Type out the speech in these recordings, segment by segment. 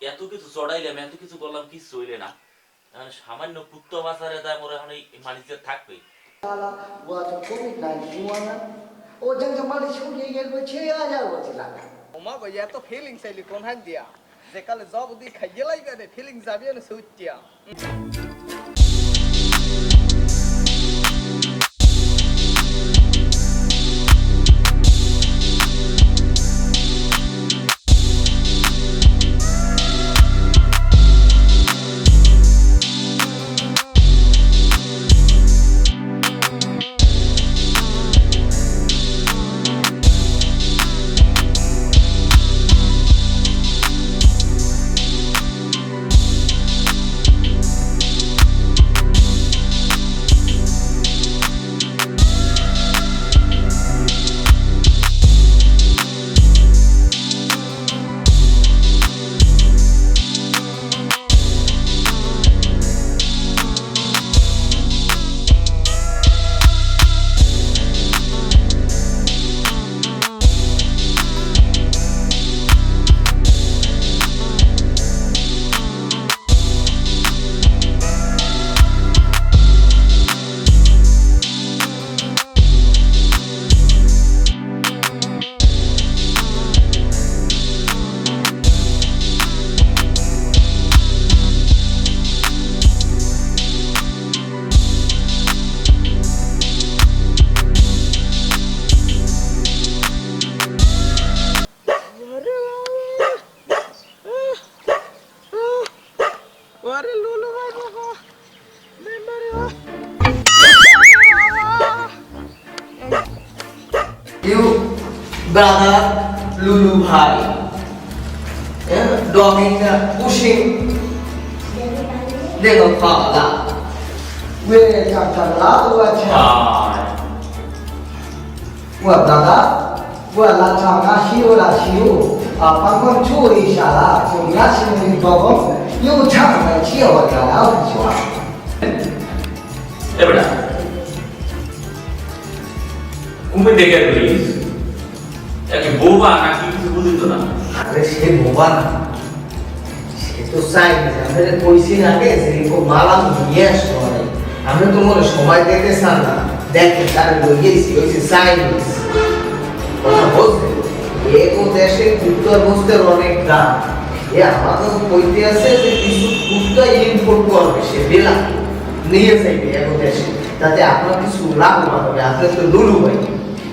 এত কিছু চড়াইলাম এত কিছু বললাম কিছু হইলে না। সামান্য পুত্র বাজারে দাম মনে হয় মানুষ থাকবে। যে কালে জব দি খাইয়ে লাইবে ফিলিংস যাবে না সুচিয়া ব্রাদার লুলু ভাই ডগ ইন্ডিয়া পুশিং দেখো পালা वे चकला वो अच्छा वो दादा वो लाचा नाशियो लाशियो आपन को चोरी शाला चोरिया सिंह बाबा यो चांग में चियो दादा वो ए बेटा उम्मीद देगा प्लीज বোবা কিছু বুঝিত না? আরে সে বোবা না। সে তো চাই আমরা কইছি আগে যে রিপো নিয়ে আমরা তো মনে সময় দিতে চান না। দেখে তার গিয়েছি হয়েছে চাইনিজ কথা বলছে? এ দেশে অনেক দাম এ আমাদের কইতে আছে যে কিছু কুত্তা ইম্পোর্ট করবে, সে বেলা। নিয়ে যাইবে এক দেশে। তাতে আপনার কিছু লাভ হবে, আপনার তো লুলু হয়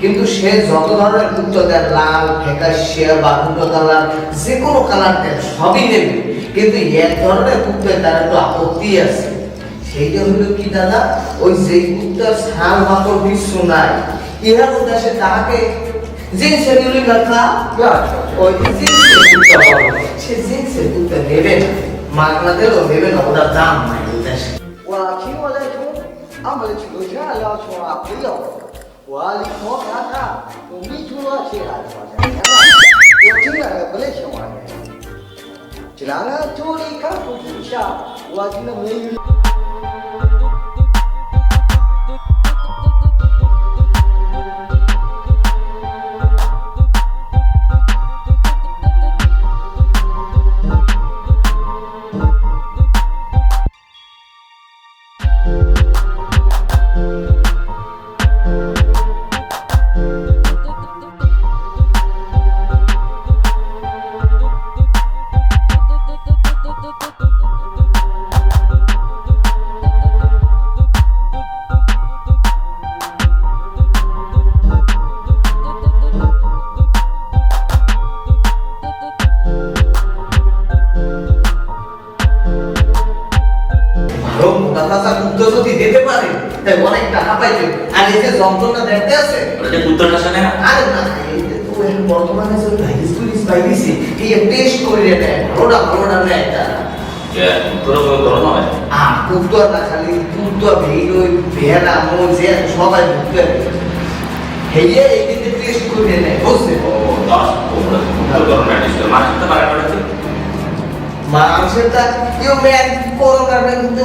কিন্তু সে যত ধরনের উচ্চ দেয় লাল ফেকাশিয়া বা দুটো কালার যে কোনো কালার দেয় সবই দেবে। কিন্তু এক ধরনের কুত্তে তার একটু আপত্তি আছে। সেইটা হলো কি দাদা? ওই যে কুত্তার ছাল মাত্র বিশ্ব নাই, ইহার উদ্দেশ্যে তাহাকে যে ছেলেগুলি কথা ওই সে যে সে কুত্তে নেবে না। মাগনা দিলেও নেবে না ওটা দাম নাই, উদ্দেশ্যে। وأقيموا لكم أمرة رجال صراطي لهم 我离莫看看，我没听说其他的方向，我听着还不能听我的。这两个下，我听着没。পারে তাই অনেক টাকা আর এই যে যন্ত্রণা দেখতে আছে? ওটা যে পুত্রটা শোনে না? আরে না যে বর্তমানে যে পুলিশ বাইরেছে এই টেস্ট করে নেয় ভালোটা ভালোটা নেয় তারা যে পুত্র তোর নয় আর কুত্তা না মোজে সবাই হেয়ে এই টেস্ট করে নেয় বুঝছে? ও দশ তো মানুষেরটা ইউ ম্যান করোনা কিন্তু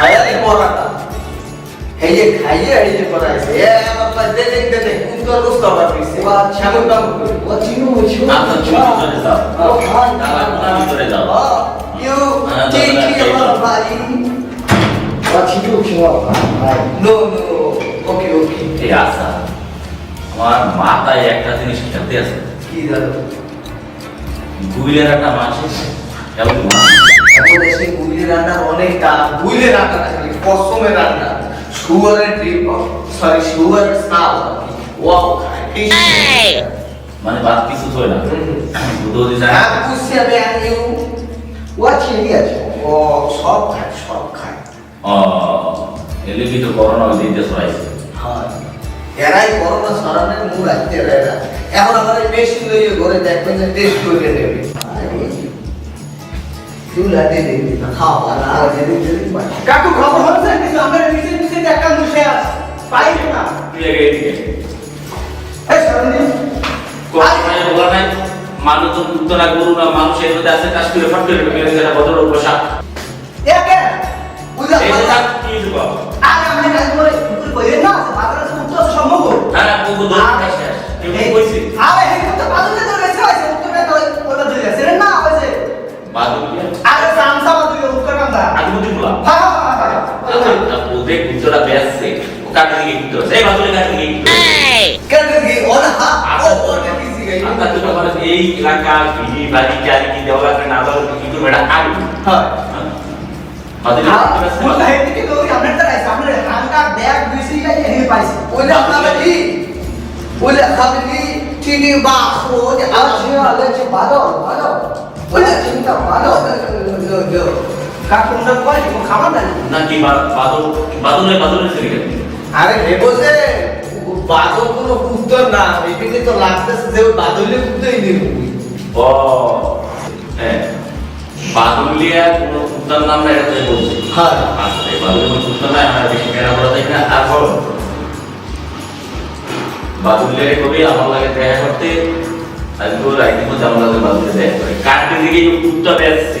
খায়ালি পরাটা এই খাইয়ে এই যে এ বাবা দে দে দে দে কুতর রুস্তা পারছে বা ছাগল দাম করে ও চিনু মুছো না তো চিনু আচ্ছা, করে যাও। ও খান দালা কোনা ভিতরে যাও। ইউ হ্যাঁ, টি টি আমার বাড়ি বা চিনু মুছো ভাই। নো নো ওকে ওকে। এ আসা আমার মাথায় একটা জিনিস খেতে আছে। কি দাদা? গুইলের একটা মাছ এখন এসে মানে বাদ কিছু থই না। দুধও দিছে হ্যাঁ কুসি আমি আনিও ওয়া ছেড়ে আছে। ও সব খায় সব খায়। ও এলে কি তো করোনা দিতে সরাইছে। হ্যাঁ। এরাই করোনা সরানোর মূল আসতে এরা এখন আমাদের মেশিন লইয়ে ঘরে দেখবেন যে টেস্ট করে নেবে। কাকু খবর হচ্ছে কিন্তু আমরা নিচে নিচে একটা মুখে আছে পাই না কি লাগে এদিকে এই সামনে কোথায় বলা নাই মানুষ উত্তর না গরু না মানুষ এর মধ্যে আছে কাজ করে ফট করে মেরে যেটা বদল পোশাক একে বুঝলা এই কি দিব আর আমরা কাজ করে কইরে না বাজারে উত্তর সম্ভব হ্যাঁ কুকু দোষ খাইছে কেউ কইছে আরে এই তো বাজারে তো রেছে আছে উত্তর তো ওটা দুই আছে না হইছে বাদল 우리 민조라 배웠지. 까들기 힘들어. 내 마술이 까들기 힘들어. 까들기 어라. 아까 तुझे बोला ये इलाका की बारी जारी की देवरा का नाम और की तो मेरा आग हाँ मतलब हाँ है कि तो हमने तरह सामने हमका बैग दूसरी का यही पास बोले अपना बजी बोले हमने चीनी बास वो आज अलग से भागो भागो बोले चिंता भागो जो जो কাকুনটা কয়? কি খাওয়া দেন না? কি বাদল বাদলে বাদলে চলে গেল? আরে ভেবো যে বাদল কোনো কুত্তর না এখানে তো লাগতেছে যে বাদলে কুত্তই দিব ও হ্যাঁ। বাদুলিয়া কোনো কুত্তার নাম না এটা বলছি। হ্যাঁ। আসলে বাদুলিয়া কোনো কুত্তার নাম আমরা বেশি কেনা বলা যায় না আর বড় বাদুলিয়া কবি আমার লাগে দেখা করতে আজকে রাইতে মধ্যে আমার লাগে বাদুলিয়া দেখা করে। কাটতে দিকে কুত্তা বেড়াচ্ছে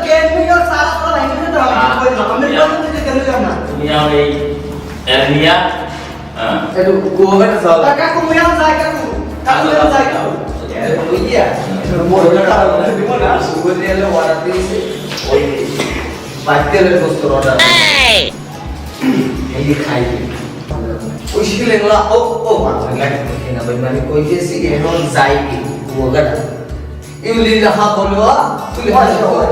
নেওয়ার এই এরিয়া একটু কুয়োবে না সব কাকা কুমিরা যায় কাকু কাকুরা যায় কাকু ইয়া মোরটা দিব না সুগরিয়ালে ওয়ারা দিয়েছে ওই বাচ্চাদের ইউলি রাহা বলবা তুই হাসি হয়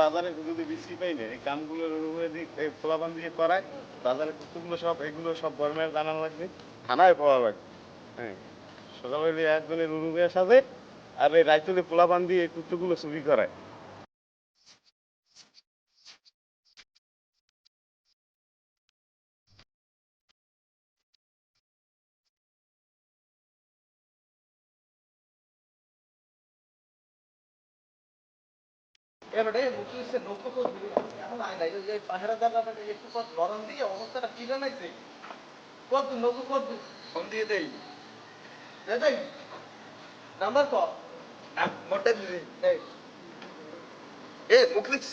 বাজারে যদি বিক্রি পাই না, এই কামগুলো ফলাফান দিয়ে করায়, বাজারে কুকুরগুলো সব, এগুলো সব গরমের জানা লাগবে, থানায় পাওয়া লাগবে। হ্যাঁ সকাল হইলে একজনের রুমে সাজে আর এই রাইতুলে পোলাপান দিয়ে এই কুকুরগুলো চুরি করায় এবারে মুখলিসে নৌকো এখন আয় নাই যে পাহাড়া দাদা একটু পর গরম দিয়ে অবস্থাটা কি জানাইছে কত নৌকো কত ফোন দিয়ে দেই। দেই, নাম্বার ক মোটে দিদি এই এ মুখলিস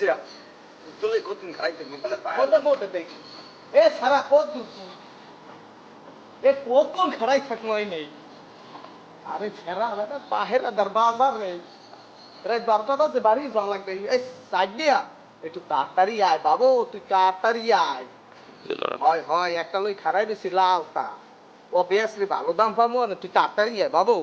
তুলে কতদিন খাইতে মুখলে মোটে মোটে এ সারা কত দূর এ কতক্ষণ খাড়াই থাকল এই নেই? আরে ফেরা বেটা পাহেরা দরবাজার রে রাত বারোটা বাজে বাড়ি যাওয়া লাগবে। এই একটু তাড়াতাড়ি আয় বাবু তুই তাড়াতাড়ি আয়। হয় হয় একটা লই খারাই দিছি লালটা ও বেসরি ভালো দাম পাবো না তুই তাড়াতাড়ি আয় বাবু।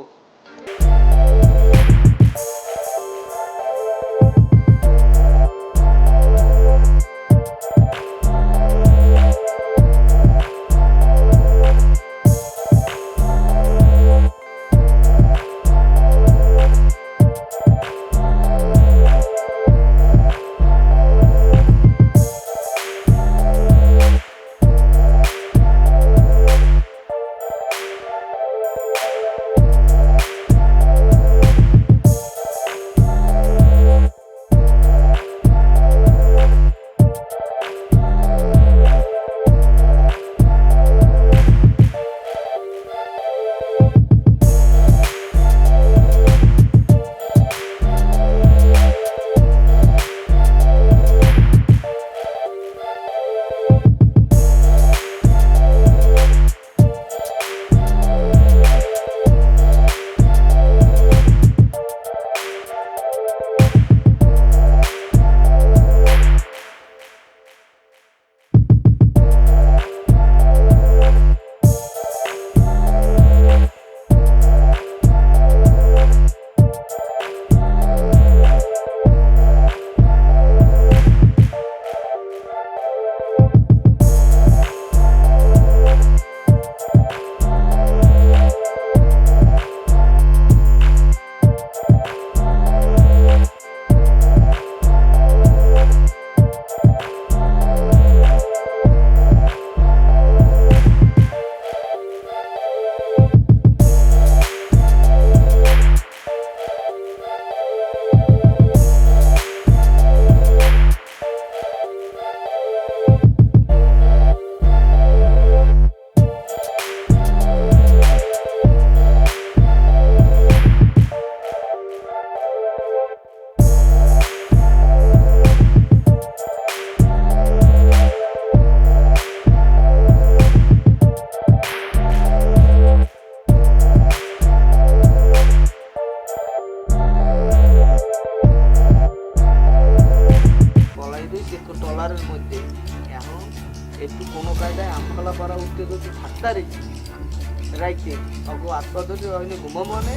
যদি হয়নি ঘুমাবো মানে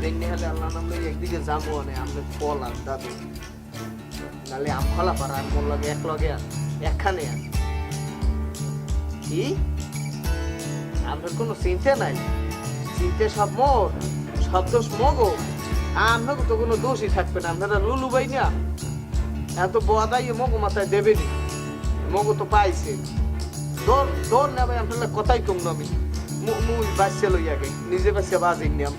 বেন্নি হলে আল্লাহ নামলে একদিকে যাব মানে আমরা ফল আর দাদু নালে আমফলা পাড়া আর মোর লগে এক লগে আর একখানে আর কি আমরা কোনো চিন্তা নাই চিন্তা সব মোর সব দোষ মগো আমরা তো কোনো দোষই থাকবে না আপনারা লুলু বাই না এত বোয়াদাই মগো মাথায় দেবেনি মগো তো পাইছে দর দর না ভাই আপনার কথাই কম না আমি। মু- মুই বাচ্চা লই আগে নিজে বাচ্চা বাজে নিয়াম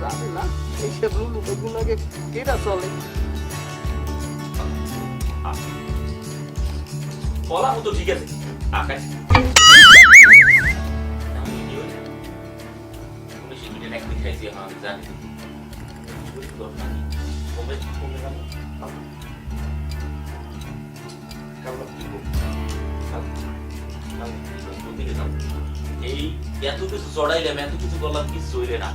জানি না এইসব লুলু বেগুন আগে কেটা চলে? বলা তো ঠিক আছে। আকাশ। খাইছি আমি জানি। এই এত কিছু করলাম কিছু হইলে না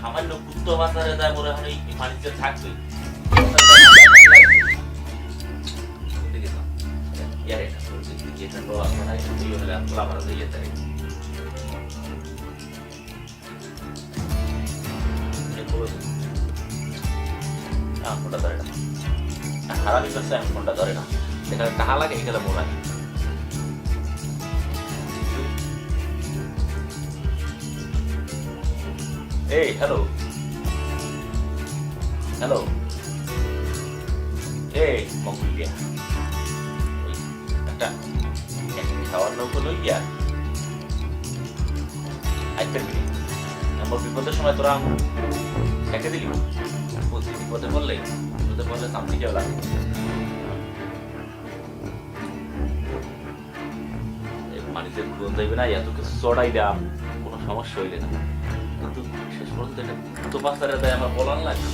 সামান্য কুত্তো বাজারে দেয় মনে হয় এই পানিতে থাকবে ফোনটা ধরে না। হারামি করছে, এখন ফোনটা ধরে না। এখানে টাকা লাগে, এখানে মোড়ায়। এই হ্যালো হ্যালো এই মঙ্গলিয়া ওই একটা খাওয়ার নৌকো লইয়া আইতে মিনি আমার বিপদের সময় তোরা খেতে দিলি বিপদে বললে বিপদে বললে সামনে কেউ লাগে পানিতে গুণ যাইবে না এত কিছু চড়াই দাম কোনো সমস্যা হইলে না শেষ পর্যন্ত এটা তো বাচ্চারা দেয় আমার বলার লাগে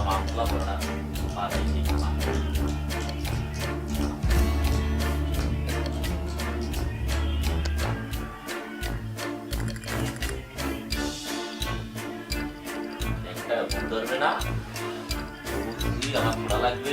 আমার আল্লাহ বলে না আর এই যে আমার। একটা ভুল ধরবে না ভুল যদি আমার খোলা লাগবে